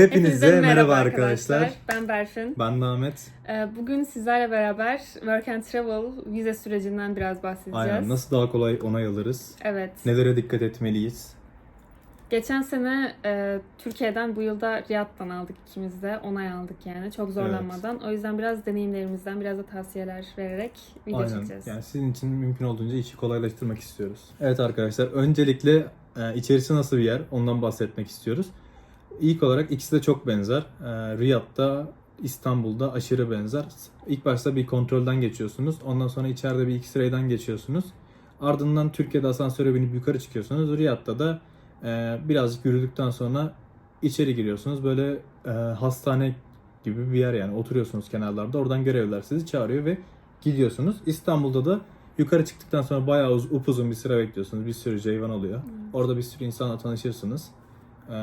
Hepinize merhaba arkadaşlar. Ben Berfin. Ben Ahmet. Ee, Bugün sizlerle beraber Work and Travel vize sürecinden biraz bahsedeceğiz. Aynen. Nasıl daha kolay onay alırız? Evet. Nelere dikkat etmeliyiz? Geçen sene e, Türkiye'den bu yılda Riyad'dan aldık ikimiz de. Onay aldık yani çok zorlanmadan. O yüzden biraz deneyimlerimizden biraz da tavsiyeler vererek video Aynen. çekeceğiz. Yani sizin için mümkün olduğunca işi kolaylaştırmak istiyoruz. Evet arkadaşlar. Öncelikle e, içerisi nasıl bir yer? Ondan bahsetmek istiyoruz. İlk olarak ikisi de çok benzer. E, Riyad'da, İstanbul'da aşırı benzer. İlk başta bir kontrolden geçiyorsunuz. Ondan sonra içeride bir X-ray'den geçiyorsunuz. Ardından Türkiye'de asansöre binip yukarı çıkıyorsunuz. Riyad'da da e, birazcık yürüdükten sonra içeri giriyorsunuz. Böyle e, hastane gibi bir yer yani. Oturuyorsunuz kenarlarda. Oradan görevliler sizi çağırıyor ve gidiyorsunuz. İstanbul'da da yukarı çıktıktan sonra bayağı uz- upuzun bir sıra bekliyorsunuz. Bir sürü ceyvan oluyor. Orada bir sürü insanla tanışırsınız. Ee,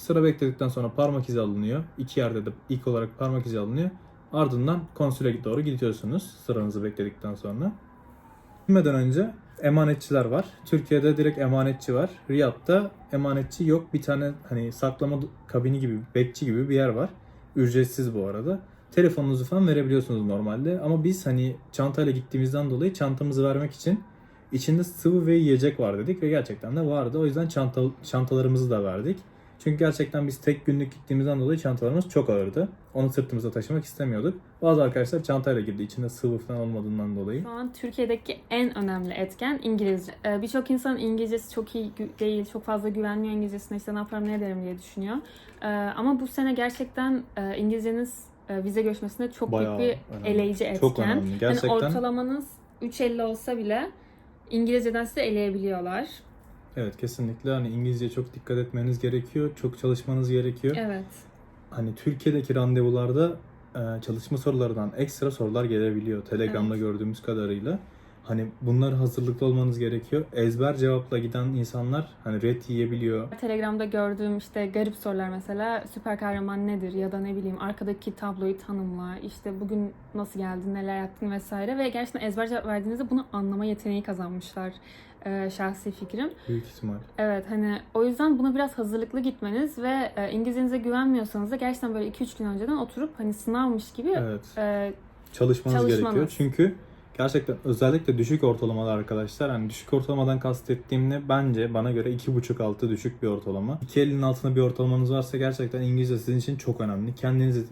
sıra bekledikten sonra parmak izi alınıyor. İki yerde de ilk olarak parmak izi alınıyor. Ardından konsüle doğru gidiyorsunuz sıranızı bekledikten sonra. Gitmeden önce emanetçiler var. Türkiye'de direkt emanetçi var. Riyad'da emanetçi yok. Bir tane hani saklama kabini gibi, bekçi gibi bir yer var. Ücretsiz bu arada. Telefonunuzu falan verebiliyorsunuz normalde. Ama biz hani çantayla gittiğimizden dolayı çantamızı vermek için içinde sıvı ve yiyecek var dedik ve gerçekten de vardı. O yüzden çanta, çantalarımızı da verdik. Çünkü gerçekten biz tek günlük gittiğimizden dolayı çantalarımız çok ağırdı. Onu sırtımıza taşımak istemiyorduk. Bazı arkadaşlar çantayla girdi içinde sıvı falan olmadığından dolayı. Şu an Türkiye'deki en önemli etken İngilizce. Ee, Birçok insan İngilizcesi çok iyi değil, çok fazla güvenmiyor İngilizcesine. İşte ne yaparım ne ederim diye düşünüyor. Ee, Ama bu sene gerçekten e, İngilizceniz e, vize görüşmesinde çok Bayağı büyük bir önemli. eleyici etken. Çok önemli. Gerçekten Hani ortalamanız 3.50 olsa bile İngilizceden size eleyebiliyorlar. Evet kesinlikle hani İngilizceye çok dikkat etmeniz gerekiyor. Çok çalışmanız gerekiyor. Evet. Hani Türkiye'deki randevularda e, çalışma sorularından ekstra sorular gelebiliyor. Telegram'da gördüğümüz kadarıyla. Hani bunlar hazırlıklı olmanız gerekiyor. Ezber cevapla giden insanlar hani red yiyebiliyor. Telegram'da gördüğüm işte garip sorular mesela süper kahraman nedir ya da ne bileyim arkadaki tabloyu tanımla işte bugün nasıl geldin neler yaptın vesaire ve gerçekten ezber cevap verdiğinizde bunu anlama yeteneği kazanmışlar e, şahsi fikrim. Büyük ihtimal. Evet hani o yüzden buna biraz hazırlıklı gitmeniz ve e, İngilizcenize güvenmiyorsanız da gerçekten böyle 2-3 gün önceden oturup hani sınavmış gibi Evet. e, Çalışmanız, Çalışmanız. gerekiyor. Çünkü gerçekten özellikle düşük ortalamalı arkadaşlar hani düşük ortalamadan kastettiğim ne bence bana göre 2.5 altı düşük bir ortalama. 2 elinin altında bir ortalamanız varsa gerçekten İngilizce sizin için çok önemli. Kendinizi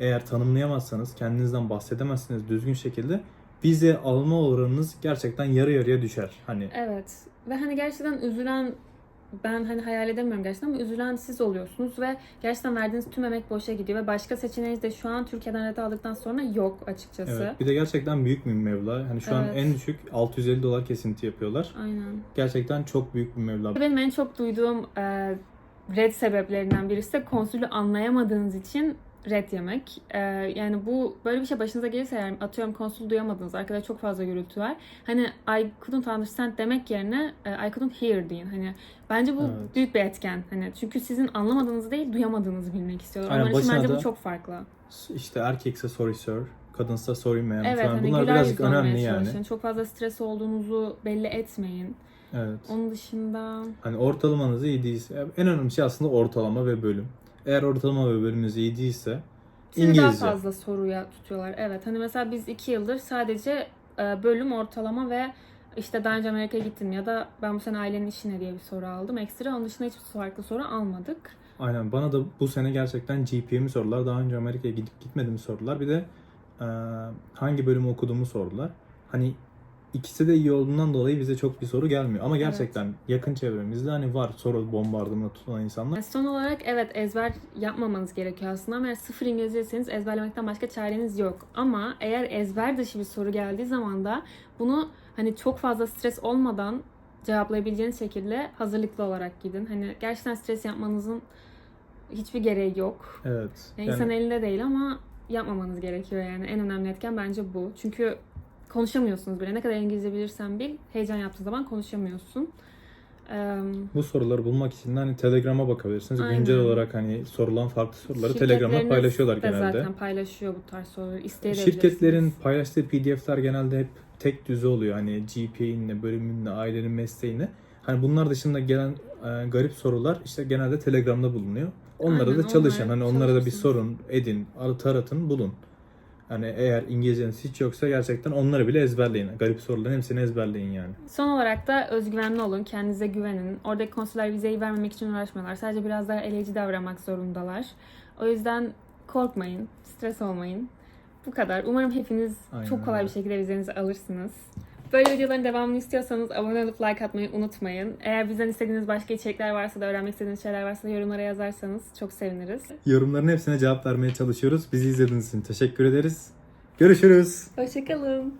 eğer tanımlayamazsanız, kendinizden bahsedemezsiniz düzgün şekilde vize alma oranınız gerçekten yarı yarıya düşer. Hani Evet. Ve hani gerçekten üzülen ben hani hayal edemiyorum gerçekten ama üzülen siz oluyorsunuz ve gerçekten verdiğiniz tüm emek boşa gidiyor ve başka seçeneğiniz de şu an Türkiye'den red aldıktan sonra yok açıkçası. evet. Bir de gerçekten büyük bir meblağ. Hani şu an Evet. en düşük 650 dolar kesinti yapıyorlar. Aynen. Gerçekten çok büyük bir meblağ. Benim en çok duyduğum e, red sebeplerinden birisi de konsülü anlayamadığınız için red yemek. E, yani bu böyle bir şey başınıza gelirse eğer atıyorum konsül duyamadınız arkada çok fazla gürültü var. Hani I couldn't understand demek yerine e, I couldn't hear deyin. Hani bence bu Evet. büyük bir etken. Hani çünkü sizin anlamadığınızı değil duyamadığınızı bilmek istiyorlar. Aynen, Onlar için bence bu çok farklı. İşte erkekse sorry sir, kadınsa sorry ma'am Evet falan. hani Bunlar birazcık önemli yani. çalışın. Çok fazla stres olduğunuzu belli etmeyin. Evet. Onun dışında Hani ortalamanız iyi değilse, en önemli şey aslında ortalama ve bölüm. Eğer ortalama ve bölümünüz iyi değilse Sizi daha İngilizce. fazla soruya tutuyorlar. Evet hani mesela biz iki yıldır sadece e, bölüm ortalama ve işte daha önce Amerika'ya gittim ya da ben bu sene ailenin işine diye bir soru aldım. Ekstra onun dışında hiçbir farklı soru almadık. Aynen bana da bu sene gerçekten GPA'mi sordular. Daha önce Amerika'ya gidip gitmediğimi sordular. Bir de e, hangi bölümü okuduğumu sordular. Hani ikisi de iyi olduğundan dolayı bize çok bir soru gelmiyor. Ama gerçekten yakın çevremizde hani var soru bombardımanı tutulan insanlar. Yani son olarak evet ezber yapmamanız gerekiyor aslında ama eğer sıfır İngilizceyseniz ezberlemekten başka çareniz yok. Ama eğer ezber dışı bir soru geldiği zaman da bunu hani çok fazla stres olmadan cevaplayabileceğiniz şekilde hazırlıklı olarak gidin. Hani gerçekten stres yapmanızın hiçbir gereği yok. Evet. Yani insan elinde değil ama yapmamanız gerekiyor yani. En önemli etken bence bu. Çünkü konuşamıyorsunuz bile. Ne kadar İngilizce bilirsen bil, heyecan yaptığın zaman konuşamıyorsun. Eee, bu soruları bulmak için de hani Telegram'a bakabilirsiniz. Aynen. Güncel olarak hani sorulan farklı soruları Telegram'da paylaşıyorlar de genelde. zaten paylaşıyor bu tarz soruları. İsteyebilirsiniz. Şirketlerin paylaştığı PDF'ler genelde hep tek düze oluyor. Hani GPA'inle, bölümünle, ailenin mesleğine. Hani bunlar dışında gelen e, garip sorular işte genelde Telegram'da bulunuyor. Onlara Aynen, da çalışın. onlara Hani onlara da bir sorun edin, ar- taratın, bulun. Hani eğer İngilizceniz hiç yoksa gerçekten onları bile ezberleyin. Garip soruların hepsini ezberleyin yani. Son olarak da özgüvenli olun, kendinize güvenin. Oradaki konsüler vizeyi vermemek için uğraşmıyorlar. Sadece biraz daha eleyici davranmak zorundalar. O yüzden korkmayın, stres olmayın. Bu kadar. Umarım hepiniz Aynen çok kolay bir şekilde vizenizi alırsınız. Böyle videoların devamını istiyorsanız abone olup like atmayı unutmayın. Eğer bizden istediğiniz başka içerikler varsa da öğrenmek istediğiniz şeyler varsa da yorumlara yazarsanız çok seviniriz. Yorumların hepsine cevap vermeye çalışıyoruz. Bizi izlediğiniz için teşekkür ederiz. Görüşürüz. Hoşçakalın.